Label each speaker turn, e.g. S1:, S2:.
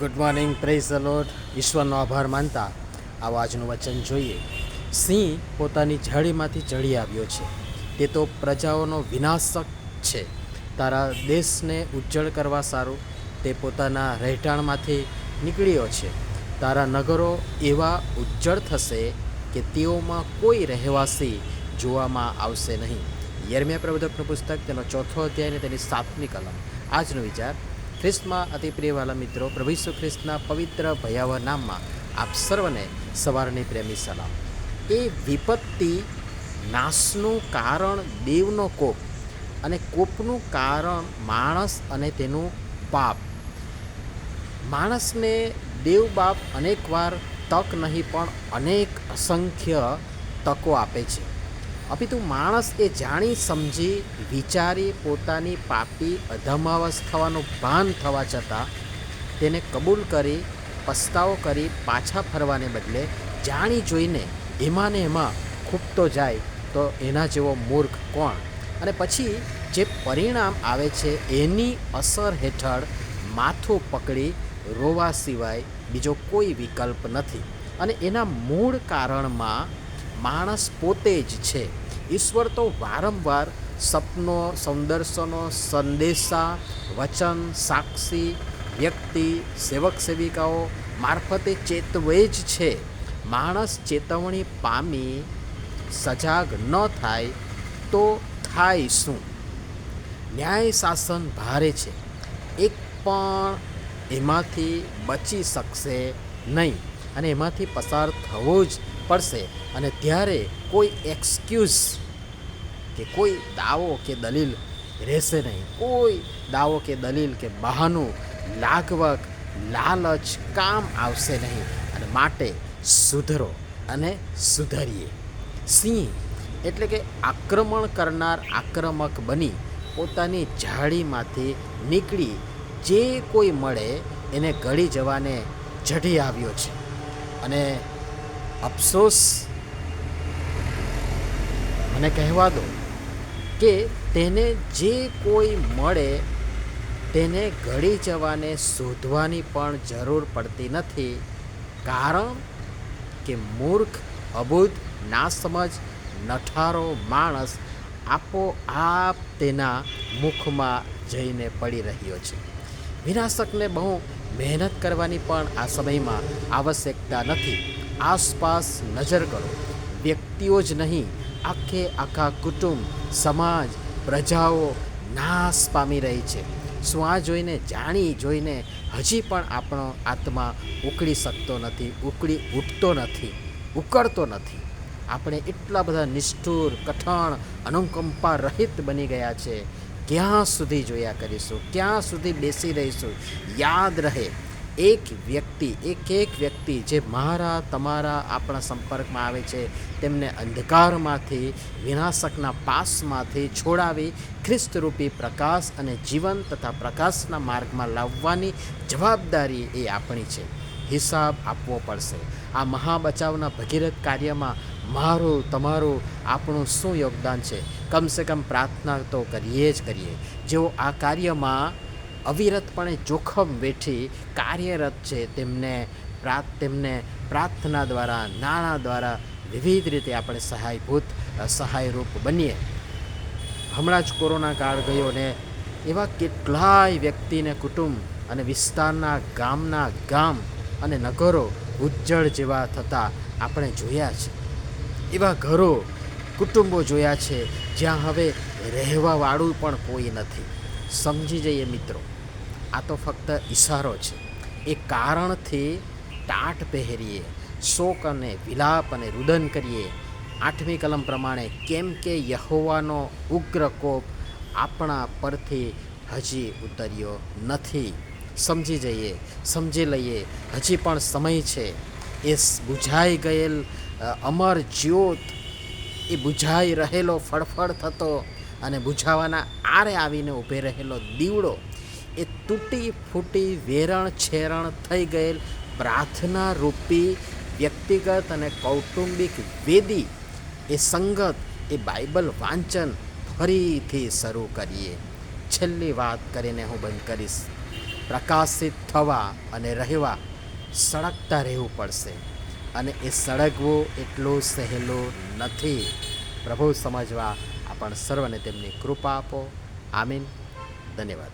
S1: Good morning praise Lord ઈશ્વરનો આભાર માનતા આ આજનું વચન જોઈએ. સિંહ પોતાની જાળીમાંથી ચડી આવ્યો છે. તે તો પ્રજાઓનો વિનાશક છે. તારા દેશને ઉજ્જળ કરવા સારું. તે પોતાના રહેઠાણમાંથી નીકળ્યો છે. તારા નગરો એવા ઉજ્જળ થશે કે તેઓમાં કોઈ રહેવાસી જોવામાં આવશે નહીં. યરમ્યા પ્રબોધકનું પુસ્તક, તેનો ચોથો અધ્યાય અને તેની સાતમી કલમ. આજનો વિચાર ખ્રિસ્તમાં અતિ પ્રિયવાલા મિત્રો, પ્રભુ ઈસુ ખ્રિસ્તના પવિત્ર ભયાવહ નામમાં આપ સર્વને સવારની પ્રેમી સલામ. એ વિપત્તિ નાશનું કારણ દેવનો કોપ અને કોપનું કારણ માણસ અને તેનું પાપ. માણસને દેવ બાપ અનેકવાર તક નહીં પણ અનેક અસંખ્ય તકો આપે છે. અપિતુ માણસ એ જાણી, સમજી, વિચારી, પોતાની પાપી અધમાવસ્થાવાનું ભાન થવા છતાં તેને કબૂલ કરી, પસ્તાવો કરી પાછા ફરવાને બદલે જાણી જોઈને એમાં ને એમાં ખૂબતો જાય તો એના જેવો મૂર્ખ કોણ? અને પછી જે પરિણામ આવે છે એની અસર હેઠળ માથું પકડી રોવા સિવાય બીજો કોઈ વિકલ્પ નથી. અને એના મૂળ કારણમાં માણસ પોતે જ છે. ઈશ્વર તો વારંવાર સપનો, સૌંદર્શનો, સંદેશા, વચન, સાક્ષી, વ્યક્તિ, સેવક સેવિકાઓ મારફતે ચેતવે જ છે. માણસ ચેતવણી પામી સજાગ ન થાય તો થાય શું? ન્યાય શાસન ભારે છે. એક પણ એમાંથી બચી શકશે નહીં અને એમાંથી પસાર થવો જ પડશે અને ત્યારે કોઈ એક્સક્યુઝ કે કોઈ દાવો કે દલીલ રહેશે નહીં. કોઈ દાવો કે દલીલ કે બહાનું લાગવક લાલચ, કામ આવશે નહીં. અને માટે સુધરો અને સુધરીએ. સિંહ એટલે કે આક્રમણ કરનાર આક્રમક બની પોતાની જાળીમાંથી નીકળી જે કોઈ મળે એને ગળી જવાને જડી આવ્યો છે. અને અફસોસ? મને કહેવા દો કે તેને જે કોઈ મળે, તેને ગળી જવાને શોધવાની પણ જરૂર પડતી નથી, કારણ કે મૂર્ખ અબૂધ નાસમજ, નઠારો માણસ આપોઆપ તેના મુખમાં જઈને પડી રહ્યો છે. વિનાશકને બહુ મહેનત કરવાની પણ આ સમયમાં આવશ્યકતા નથી. આસપાસ નજર કરો. વ્યક્તિઓ જ નહીં, આખે આખા કુટુંબ, સમાજ, પ્રજાઓ નાશ પામી રહી છે. શું આ જોઈને, જાણી જોઈને હજી પણ આપણો આત્મા ઉકળી શકતો નથી, ઉકળી ઉઠતો નથી, ઉકળતો નથી. આપણે એટલા બધા નિષ્ઠુર, કઠણ, અનુકંપા રહિત બની ગયા છે. ક્યાં સુધી જોયા કરીશું? ક્યાં સુધી બેસી રહીશું? યાદ રહે. એક વ્યક્તિ, એક એક વ્યક્તિ જે મારા, તમારા, આપણા સંપર્કમાં આવે છે, તેમને અંધકારમાંથી, વિનાશકના પાસમાંથી છોડાવી ખ્રિસ્તરૂપી પ્રકાશ અને જીવન તથા પ્રકાશના માર્ગમાં લાવવાની જવાબદારી એ આપણી છે. હિસાબ આપવો પડશે. આ મહાબચાવના ભગીરથ કાર્યમાં મારું, તમારું, આપણું શું યોગદાન છે? કમસે કમ પ્રાર્થના તો કરીએ જ કરીએ. જેઓ આ કાર્યમાં અવિરતપણે જોખમ વેઠી કાર્યરત છે તેમને પ્રાર્થ તેમને પ્રાર્થના દ્વારા, નાણાં દ્વારા વિવિધ રીતે આપણે સહાયભૂત સહાયરૂપ બનીએ. હમણાં જ કોરોના કાળ ગયો ને એવા કેટલાય વ્યક્તિને કુટુંબ અને વિસ્તારના ગામના ગામ અને નગરો ઉજ્જળ જેવા થતાં આપણે જોયા છે. એવા ઘરો, કુટુંબો જોયા છે જ્યાં હવે રહેવાવાળું પણ કોઈ નથી. સમજી જઈએ મિત્રો. આ તો ફક્ત ઈશારો છે. એ કારણથી ટાટ પહેરીએ, શોક અને વિલાપ અને રુદન કરીએ. આઠમી કલમ પ્રમાણે કેમ કે યહોવાનો ઉગ્ર કોપ આપણા પરથી હજી ઉતર્યો નથી. સમજી જઈએ, સમજી લઈએ, હજી પણ સમય છે. એ બુઝાઈ ગયેલ અમર જ્યોત, એ બુઝાઈ રહેલો ફળફળ થતો અને બુઝાવાના આરે આવીને ઊભે રહેલો દીવડો તૂટી ફૂટી વેરણ છેરણ થઈ ગયેલ પ્રાર્થના રૂપી વ્યક્તિગત અને કૌટુંબિક વેદી એ સંગત, એ બાઇબલ વાંચન ફરીથી શરૂ કરીએ. છેલ્લી વાત કરીને હું બંધ કરીશ. પ્રકાશિત થવા અને રહેવા સળગતા રહેવું પડશે અને એ સળગવું એટલું સહેલું નથી. પ્રભુ સમજવા આપણ સર્વને તેમની કૃપા આપો. આમીન. ધન્યવાદ.